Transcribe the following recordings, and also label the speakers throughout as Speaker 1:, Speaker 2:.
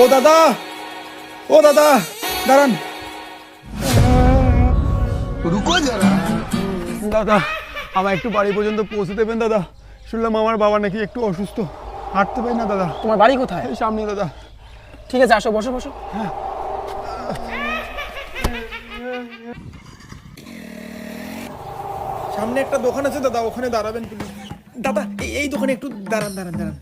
Speaker 1: ও দাদা ও দাদা দাঁড়ান।
Speaker 2: রুকো যারা।
Speaker 1: দাদা আমার একটু বাড়ি পর্যন্ত পৌঁছে দেবেন দাদা। শুনলাম আমার বাবা নাকি একটু অসুস্থ। হাঁটতে পারি না দাদা।
Speaker 3: তোমার বাড়ি কোথায়?
Speaker 1: এই সামনে দাদা।
Speaker 3: ঠিক আছে আসো বসো বসো। হ্যাঁ।
Speaker 1: সামনে একটা দোকান আছে দাদা ওখানে দাঁড়াবেন। দাদা এই দোকানে একটু দাঁড়ান দাঁড়ান দাঁড়ান।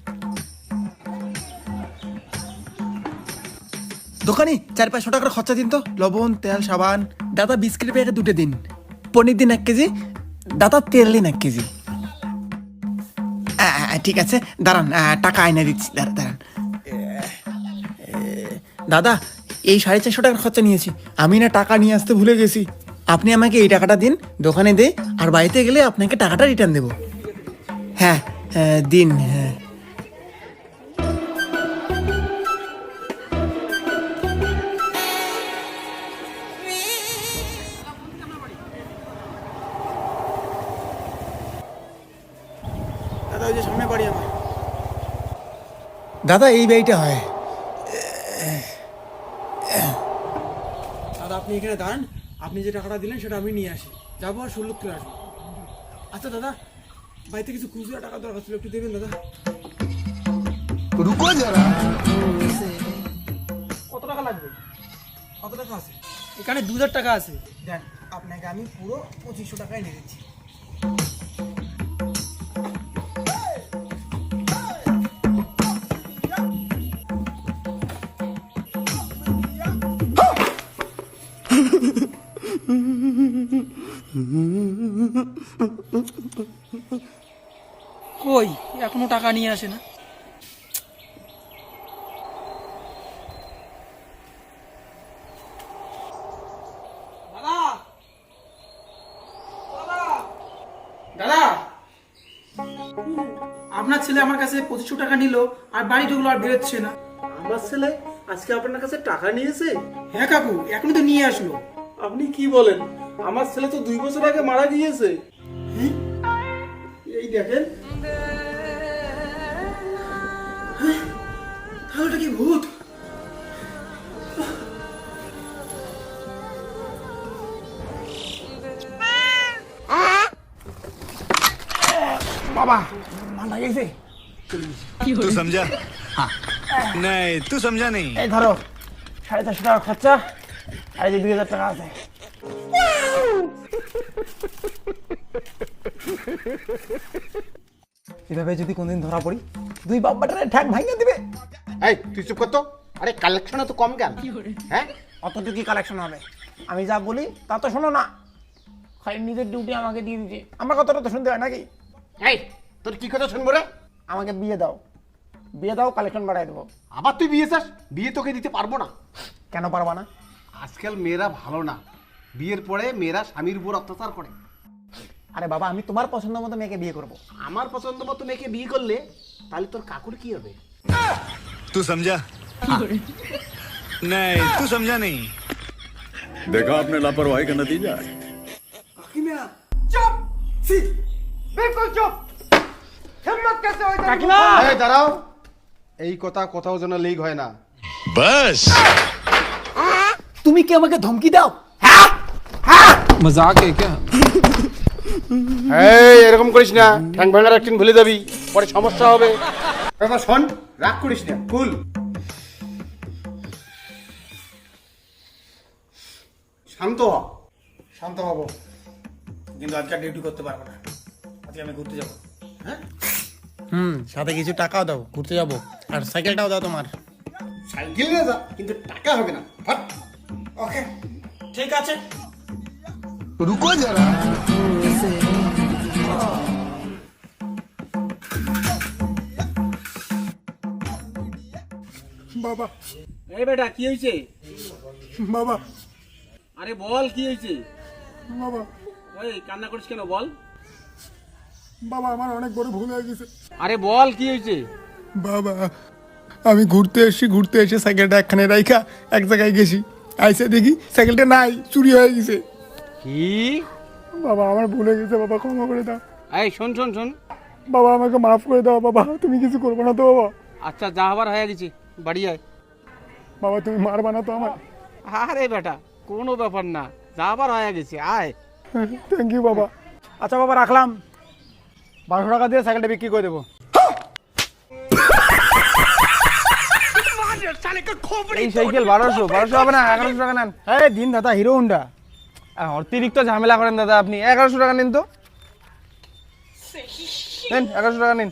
Speaker 1: দোকানি চার পাঁচশো টাকার খরচা দিন তো। লবণ তেল সাবান। দাদা বিস্কিট প্যাকেট দুটো দিন। পনির দিন এক কেজি দাদা তেল দিন এক কেজি। ঠিক আছে দাঁড়ান টাকা আয়না দিচ্ছি দাঁড়ান। দাঁড়ান দাদা এই সাড়ে চারশো টাকার খরচা নিয়েছি। আমি না টাকা নিয়ে আসতে ভুলে গেছি। আপনি আমাকে এই টাকাটা দিন দোকানে দে আর বাড়িতে গেলে আপনাকে টাকাটা রিটার্ন দেবো। হ্যাঁ হ্যাঁ, দিন হ্যাঁ। ওই যে সামনে বাড়ি আমার। দাদা এই বাড়িটা হয়। দাদা আপনি এখানে দাঁড়ান। আপনি যে টাকাটা দিলেন সেটা আমি নিয়ে আসি। যাব আর ষোলো কিলো আসব। আচ্ছা দাদা বাড়িতে কিছু খুচরা টাকা দরকার ছিল একটু দেবেন দাদা।
Speaker 2: রুকো যারা।
Speaker 3: কত টাকা লাগবে?
Speaker 1: কত টাকা আছে?
Speaker 3: এখানে দু হাজার টাকা আছে।
Speaker 1: দেখ আপনাকে আমি পুরো পঁচিশশো টাকায় নিয়েছি
Speaker 3: কই? এখনও টাকা নিয়ে আসে না। দাদা! ও দাদা দাদা! আপনার ছেলে আমার কাছে পঁচিশশো টাকা নিল আর বাড়ি ঢুকলো আর বেরোচ্ছে না।
Speaker 4: আমার ছেলে আজকে আপনার কাছে টাকা নিয়েছে?
Speaker 3: হ্যাঁ কাকু এখনই তো নিয়ে আসলো।
Speaker 4: আপনি কি বলেন? আমার ছেলে তো দুই বছর আগে মারা গিয়েছে। এই দেখেন।
Speaker 3: তাহলে কি ভূত?
Speaker 1: বাবা মানা গেছে
Speaker 5: তুই সমঝা হ্যাঁ। নাই তুই সমঝা নেই
Speaker 1: এই ধরো সাড়ে চারশো টাকা খরচা। আর যে দুই হাজার টাকা আছে। এভাবে যদি কোনদিন ধরা পড়ি দুই বাব্বাটারে ঠ্যাক ভাঙিয়ে দিবে।
Speaker 6: এই তুই চুপ করতো আরে কালেকশন তো কম কেন? হ্যাঁ?
Speaker 1: অতটুকুই কালেকশন হবে? আমি যা বলি তা তো শোনো না। খালি নিজের ডিউটি আমাকে দিয়ে দিচ্ছে আমার কথাটা তো শুনতে হয় নাকি?
Speaker 6: এই তোর কি কথা শুনব রে?
Speaker 1: আমাকে বিয়ে দাও। বিয়ে দাও কালেকশন বাড়াই দেবো।
Speaker 6: আবার তুই বিয়ে চাস? বিয়ে তোকে দিতে পারব না।
Speaker 1: কেন পারবা না?
Speaker 6: আজকাল মেয়েরা ভালো না বিয়ের পরে মেয়েরা স্বামীর উপর অত্যাচার করে
Speaker 1: আরে বাবা আমি তোমার পছন্দ মতো মেয়েকে বিয়ে করবো
Speaker 6: আমার পছন্দ মতো মেয়েকে বিয়ে করলে তাহলে তোর কাকুর কি হবে
Speaker 5: तू समझा नहीं तू समझा नहीं
Speaker 7: देखा आपने लापरवाही का नतीजा है
Speaker 1: কাকিমা
Speaker 6: এই দাঁড়াও এই কথা কোথাও যেন লিক হয় না
Speaker 5: बस
Speaker 1: তুমি কি আমাকে ধমকি দাও?
Speaker 6: এই এরকম করিস না। ঠ্যাং ভাঙার একদিন ভুলে যাবি পরে সমস্যা হবে। এবার শোন রাগ করিস না ফুল শান্ত হ।
Speaker 1: শান্ত হব। কিন্তু আজকে ডিউটি করতে পারব না। আজকে আমি ঘুরতে যাব। হ্যাঁ? হুম। সাথে কিছু টাকাও দাও ঘুরতে যাব। আর সাইকেলটাও দাও তোমার।
Speaker 6: সাইকেল নিয়ে যা কিন্তু টাকা হবে না। ফাট।
Speaker 1: ওকে ঠিক আছে।
Speaker 2: রুকো যারা
Speaker 1: বাবা।
Speaker 4: এই বেটা কি হয়েছে?
Speaker 1: বাবা।
Speaker 4: আরে বল কি হয়েছে?
Speaker 1: বাবা।
Speaker 4: ওই কান্না করিস কেন বল।
Speaker 1: বাবা আমার অনেক বড় ভুল হয়ে গেছে।
Speaker 4: আরে বল কি হয়েছে?
Speaker 1: বাবা আমি ঘুরতে এসেছি ঘুরতে এসে সাইকেলটা একখানে রাইখা এক জায়গায় গেছি। আইসে দেখি সাইকেলটা নাই চুরি হয়ে গেছে।
Speaker 4: কি?
Speaker 1: বাবা আমার ভুল হয়ে গেছে বাবা ক্ষমা করে দাও।
Speaker 4: এই শোন শোন শোন।
Speaker 1: বাবা আমাকে মাফ করে দাও বাবা তুমি কিছু করব না তো বাবা।
Speaker 4: আচ্ছা যা হবার হয়ে গেছে বাড়ি আয়।
Speaker 1: বাবা তুমি মারবা না তো আমার
Speaker 6: আরে বেটা কোনো ব্যাপার না যাবার হয়ে গেছে আয়।
Speaker 1: থ্যাংক ইউ বাবা। আচ্ছা বাবা রাখলাম। বারোশো টাকা দিয়ে সাইকেলটা বিক্রি করে দেবো।
Speaker 8: এই সাইকেল বারোশো বারোশো হবে না এগারোশো টাকা নেন।
Speaker 1: দিন দাদা হিরো হোন্ডা
Speaker 8: অতিরিক্ত ঝামেলা করেন দাদা আপনি। এগারোশো টাকা নিন তো। নেন এগারোশো টাকা নিন।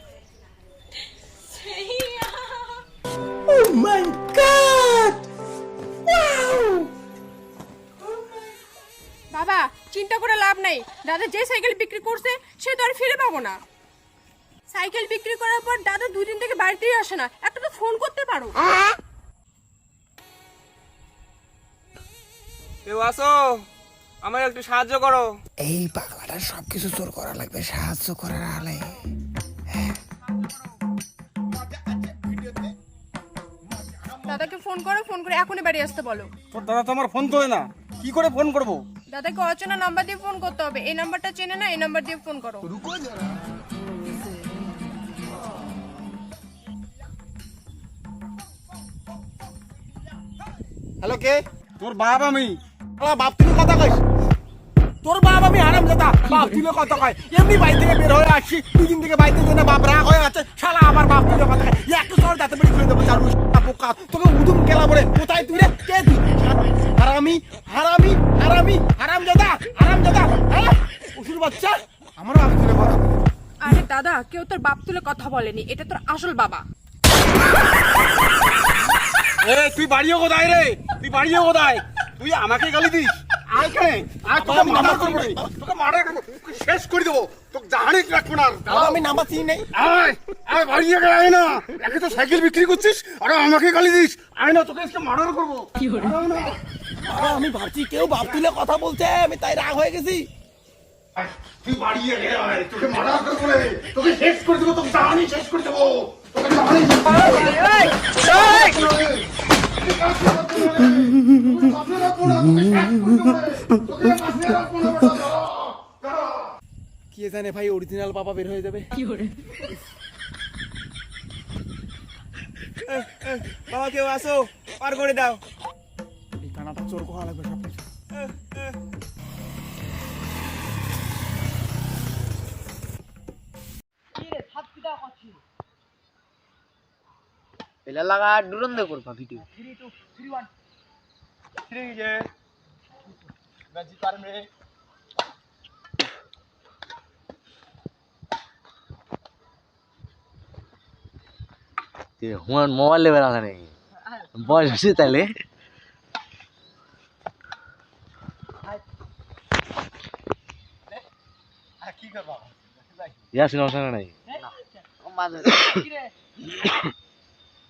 Speaker 9: বাবা চিন্তা করে লাভ নাই। দাদা যে সাইকেল বিক্রি করছে সে তো আর ফিরে পাবো না। সাইকেল বিক্রি করার পর দাদা দুই দিন থেকে বাড়িতেই আসে না। একটা তো ফোন করতে পারো।
Speaker 8: কেউ আসো আমার একটু সাহায্য করো।
Speaker 10: এই পাগলাটার সবকিছু তোর করা লাগবে সাহায্য করার আলে।
Speaker 9: দাদাকে ফোন করো ফোন করে এখনই বাড়ি আসতে বলো।
Speaker 6: তোর দাদা তো আমার ফোন তোলে না। কি করে ফোন করব?
Speaker 9: দাদাকে অচেনা নাম্বার দিয়ে ফোন করতে হবে। এই নাম্বারটা চেনে না এই নাম্বার দিয়ে ফোন করো।
Speaker 11: रुको
Speaker 1: হ্যালো কে?
Speaker 6: তোর বাপ আমি।
Speaker 1: বাপ তুই কথা কইস। তোর বাপ আমি হারাম দাদা বাপ তুই কথা কয়। এমনি বাড়ি থেকে বের হয়ে আসছি। দুই দিন থেকে বাড়িতে জন্য বাপ রাগ হয়ে আছে। শালা আমার বাপ তুই কথা কয়। একটু সর দাঁতে বেরিয়ে ফেলে দেবো চারু পোকা। তোকে উদুম কোথায় তুই রে? কে তুই? হারামি হারামি হারামি হারাম দাদা হারাম দাদা হ্যাঁ উসুর বাচ্চা। আমারও বাপ তুলে কথা
Speaker 9: আরে দাদা কেউ তোর বাপ তুলে কথা বলেনি। এটা তোর আসল বাবা।
Speaker 6: এ তুই বাড়িও কোথায় রে? তুই বাড়িও কোথায়? তুই আমাকে গালি দিস? আয় কেন? আয় তোকে মার্ডার করব রে। তোকে মার্ডার করব শেষ করে দেবো। তোকে জাহানি রাখব না আর।
Speaker 1: আমি নাম্বার চিনি নেই।
Speaker 6: আয় না। একে তো সাইকেল বিক্রি করছিস আরে আমাকে গালি দিস। আয় না তোকে আজকে মার্ডার করব।
Speaker 1: বাবা, আমি ভাবছি কেউ তুলে কথা বলছে আমি তাই রাগ হয়ে গেছি।
Speaker 6: তুই বাড়ি আগে তোকে মার্ডার করব রে তোকে শেষ করে দেবো তোকে জাহানি শেষ করে দেবো। তোকে জাহানি শেষ
Speaker 1: কে জানে ভাই অরিজিনাল বাবা বের হয়ে যাবে? কি করে?
Speaker 8: বাবা কেউ আসো পার করে দাও।
Speaker 1: এই কানাটা চোর কোহা লাগবে সব কিছু
Speaker 8: এলা লাগা দুরন্দ করবা ভিডিও।
Speaker 12: হুমার মোবাইলে বেড়া নেই বয়স হয়েছে তাইলে। ইয়াসিন অসঙ্গে নাই?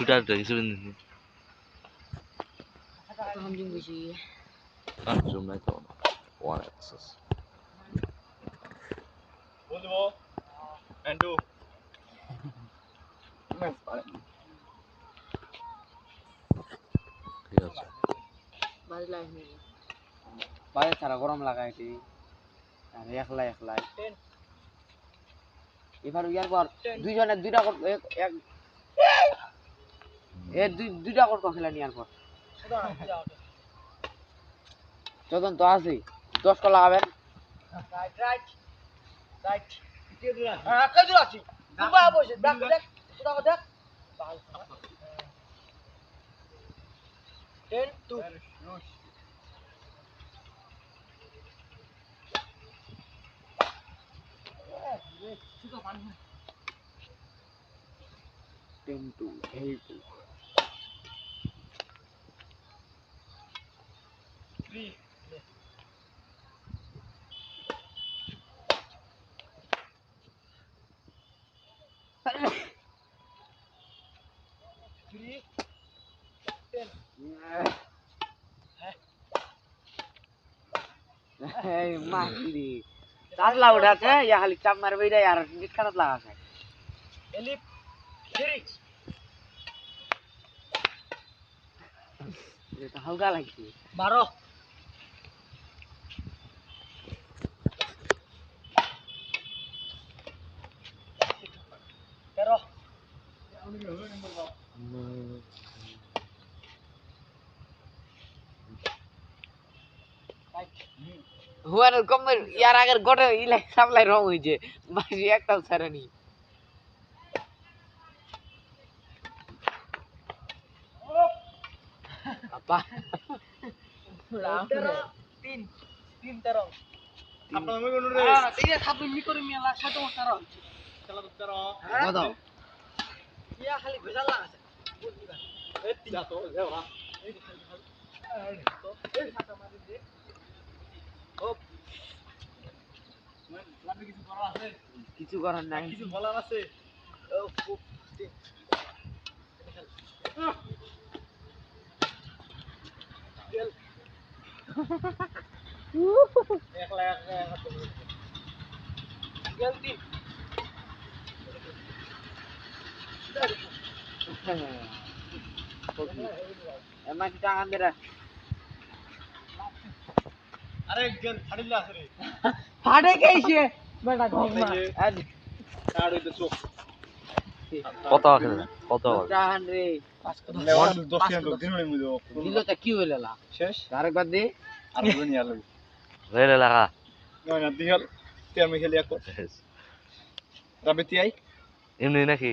Speaker 12: মেম্বার শুটার কিছু Ah, zoom নাই তো ওয়ান অ্যাক্সেস ঠিক আছে
Speaker 8: বাইরে ছাড়া গরম লাগা এটি আর একলা একলা এবার ইয়ার পর দুইজনের দুইটা কর এক- এক এ দুইটা কর খেলা নিয়ার পর চোদন তো আছে, দশ কল লাগাবেন
Speaker 13: রাইট রাইট রাইট হ্যাঁ কেজুর আছি দুবা বসে দেখ দেখ কোথাও দেখ টেন টু
Speaker 8: টেন্টু হেলটু এই মাহিরি চাঁদলা উঠাছে ইয়া খালি চাপ মারবে রে আর নিট খানাত লাগাছে
Speaker 13: এলিপ থ্রি
Speaker 8: এটা হালকা লাগছে
Speaker 13: বারো তেরো
Speaker 8: হুয়ার কম ইয়ার আগের গোটে ইলাই সামলাই রং হইছে। বাকি একটাও ছাড়েনি
Speaker 13: তিন তিন তেরো
Speaker 12: আপনার আমি কোনো রে
Speaker 13: হ্যাঁ ঠিক আছে আপনি মি করে মিয়া লাগছে
Speaker 12: খেলা তো তেরো
Speaker 8: কত
Speaker 13: ইয়া খালি ভেজাল লাগাছে
Speaker 12: এই তিলা তো লেওরা
Speaker 8: কিছু করার নাই।
Speaker 12: কিছু বলার আছে? একলা একলা
Speaker 13: গেল তিন।
Speaker 8: এমন কি টাকা দে রে
Speaker 12: আরে একজন ফাড়িলে রে
Speaker 8: গেছে বেটা ঘুমা
Speaker 12: হইতে চোখ।
Speaker 14: কত আছে কত
Speaker 8: জাহান রে
Speaker 12: লেওয়ার দশ টাকা তো দিন হইল
Speaker 8: দিল তো কি হইল লা?
Speaker 12: শেষ?
Speaker 8: আরেকবার দে।
Speaker 12: আর হবে নি আর লাগবে
Speaker 14: রেলে লাগা
Speaker 12: না না দিহাল। তে আমি খেলি এক রাবে তি আই।
Speaker 14: এমনি নাকি?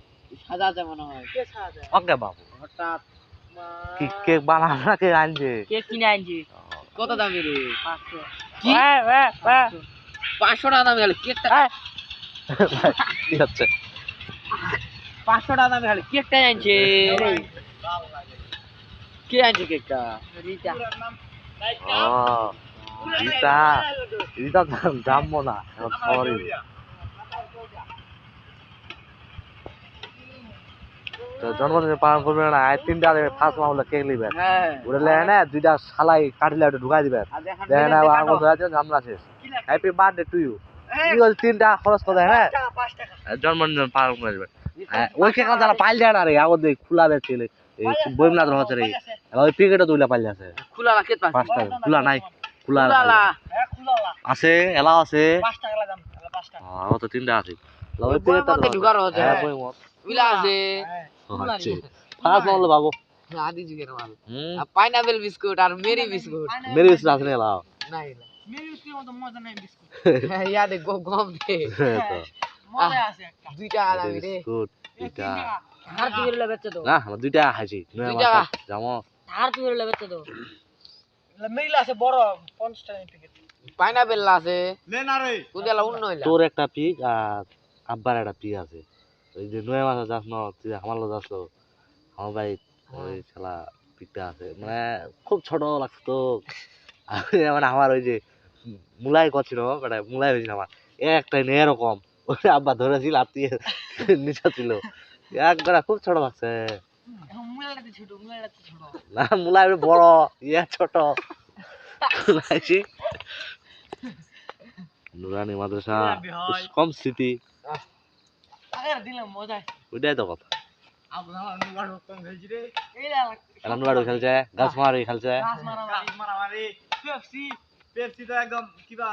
Speaker 8: সাজাতে মনে হয়।
Speaker 13: কে সাজা
Speaker 14: ওকে বাবু।
Speaker 8: হঠাৎ
Speaker 14: কি কেক বানানো কে আনছে?
Speaker 13: কেক কিনে আনছি?
Speaker 8: কত দামি রে?
Speaker 13: 500
Speaker 8: কি? পাঁচশো। টাকা দামি খালি কেকটা।
Speaker 14: কি হচ্ছে?
Speaker 8: পাঁচশো টাকা দামি খালি কেকটা আনছে। কে আনছে কেকটা?
Speaker 13: রিতা।
Speaker 14: ও রিতা। রিতা জানব না সরি। তো জন্মদিন পালন করবে না আয় তিনটা ফার্স্ট মামলা কেক লিবে
Speaker 8: হ্যাঁ।
Speaker 14: ওটা লেয় না দুইটা শালাই কাটিলে ওটা ঢুকাই দিবে।
Speaker 8: আর
Speaker 14: দেখে না আগুন ধরে আছে ঝামলা শেষ। হ্যাপি বার্থডে টু ইউ কি বল তিনটা খরচ করে হ্যাঁ? জন্মদিন পালন করে দিবে। হ্যাঁ, ওই কেক তারা পাইল যায় না রে আগর দিয়ে খোলা রে ছেলে। এই বইমলা রে। ওই প্যাকেটও দুইলা পাইল আছে।
Speaker 8: খোলা রাখে পাঁচ
Speaker 14: পাঁচটা খোলা নাই খোলা
Speaker 13: হ্যাঁ খুলালা
Speaker 14: আছে এলাও আছে।
Speaker 13: 5 টাকা লাগাম 5 টাকা
Speaker 14: তো তিনটা আছে। এলা
Speaker 8: বইয়ের
Speaker 14: প্যাকেটটা
Speaker 8: মধ্যে হচ্ছে।
Speaker 14: হ্যাঁ বইমত
Speaker 8: আছে।
Speaker 14: আচ্ছা ফার্স্ট মামলা বাবু
Speaker 8: আদি যুগের মাল
Speaker 14: হুম
Speaker 8: পাইনাপেল বিস্কুট আর মেরি বিস্কুট
Speaker 14: মেরে বিস্কুট আছে না এলাও
Speaker 8: নাই
Speaker 13: মেরি বিস্কুটের মতো মজা নাই বিস্কুট
Speaker 8: ইয়া দে গো গম দে
Speaker 14: তো
Speaker 13: মজা আছে একটা
Speaker 8: দুইটা দামি রে
Speaker 14: বিস্কুট এটা
Speaker 13: আর কি করে বেচছে তো
Speaker 14: না আমরা দুইটা খাইছি
Speaker 8: দুই টাকা।
Speaker 14: জামো
Speaker 13: আর কি করে বেচছে তো মেরিল আছে বড় 50 টাকা প্যাকেট
Speaker 8: পাইনাপেল আছে
Speaker 12: লে না রে
Speaker 8: কুদিয়ালা উন্ন হইলা
Speaker 14: তোর একটা পিক আর আব্বার একটা পিক আছে ওই যে নয় মাসে যাস না তুই আমার লোক যাস আমার ভাই ওই খেলা পিকটা আছে মানে খুব ছোট লাগতো আমি মানে আমার ওই যে মুলাই করছিল মানে মুলাই হয়েছিল আমার একটাই নেই এরকম ওই আব্বা ধরেছিল আর তুই নিচে ছিল। একবার খুব ছোট লাগছে। না মুলাই বড় ইয়ে ছোট। নুরানি মাদ্রাসা কম স্মৃতি ওইটাই তো কথা।
Speaker 12: কম খেলছি রে
Speaker 14: রামনুবাড়ু খেলছে। গাছ মারি খেলছে
Speaker 12: পেপসি পেপসি তো একদম কিবা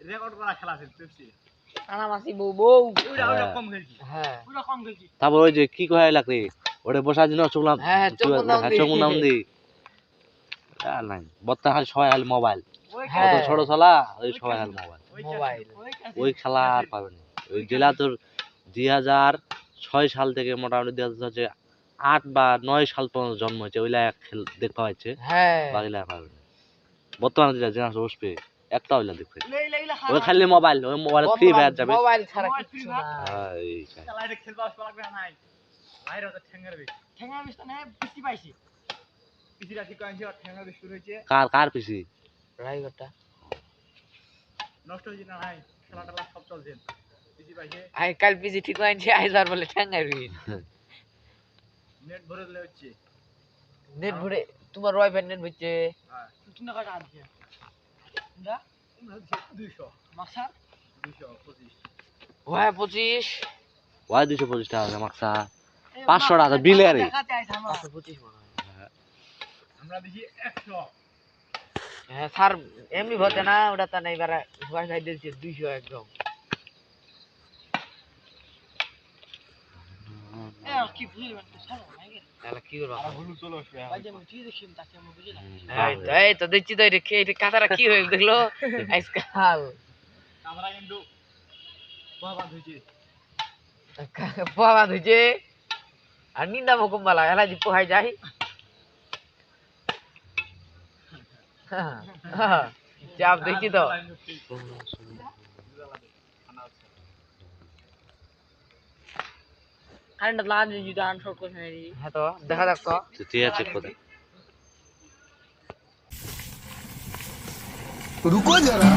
Speaker 12: রেকর্ড করা খেলা আছে পেপসি।
Speaker 8: কানামাসি বউ বউ।
Speaker 12: ওইটা ওইটা কম খেলছি।
Speaker 8: হ্যাঁ।
Speaker 12: ওইটা কম খেলছি।
Speaker 14: তারপর ওই যে কি কয় লাগলি ওটা বসার জন্য চুকলাম
Speaker 8: হ্যাঁ, হ্যাঁ, দি।
Speaker 14: চকুন্দাম দি। নাই। বর্তমান খালি সবাই খালি মোবাইল।
Speaker 8: হ্যাঁ।
Speaker 14: ছোট খেলা ওই সবাই খালি মোবাইল।
Speaker 8: মোবাইল
Speaker 14: ওই খেলা আর পাবে না। জেলা তোর দুই হাজার ছয় সাল থেকে মোটামুটি দুই হাজার হচ্ছে আট বা নয় সাল পর্যন্ত জন্ম হয়েছে ওইলা খেল দেখতে পাচ্ছে
Speaker 8: হ্যাঁ।
Speaker 14: বাকিলা পাবে বর্তমানে যেটা জেনারেশন বসবে একটা ওইলা দেখবে। ওই খালি মোবাইল ওই মোবাইলে ফ্রি ফায়ার যাবে।
Speaker 8: মোবাইল ছাড়া কিছু না
Speaker 14: এই
Speaker 12: খেলা খেলবা লাগবে না নাই। বাইরে তো ঠ্যাঙ্গার বেশ। ঠ্যাঙ্গার বেশ না পিসি পাইছি। পিসিটা ঠিক আছে আর ঠ্যাঙ্গার বেশ শুরু হয়েছে।
Speaker 14: কার কার পিসি?
Speaker 8: রাইগটা
Speaker 12: নষ্ট হয়েছে না নাই? খেলা টেলা সব চলছে।
Speaker 8: আই কাল পিজি ঠিক হইছে আইজার বলে ঠ্যাঙ্গাই রইন
Speaker 12: নেট ভরে দিলে হচ্ছে।
Speaker 8: নেট ভরে তোমার ওয়াইফাই নেট হচ্ছে
Speaker 12: হ্যাঁ। তিন টাকা আছে দা দুইশো। মাসার দুইশো পঁচিশ।
Speaker 8: ওয়াই পঁচিশ।
Speaker 14: ওয়াই দুশো পঁচিশ টাকা আছে মাকসা। পাঁচশো টাকা বিলে আরে
Speaker 8: পাঁচশো পঁচিশ মনে হয়।
Speaker 12: আমরা দিছি একশো।
Speaker 8: হ্যাঁ স্যার এমনি ভরতে না ওটা তো না এবার ওয়াইফাই দিয়েছে দুইশো একদম তাহলে কি করব
Speaker 12: হলু চলে আসবে
Speaker 8: এই তো এই তো দেখছি তো এটা খেয়ে এটা কাঁচারা কি হয়ে। দেখল? আজকাল।
Speaker 12: আমরা কিন্তু
Speaker 8: পোহা ধুইছে আর নিন্দা মকুম্বালা এলা যে পোহাই যায় চাপ দেখছি তো। কারেন্ট লাগান যদি আনশর্ট করছে হ্যাঁ তো দেখা যাক তো
Speaker 14: ঠিক আছে কোথায়
Speaker 2: रुको जरा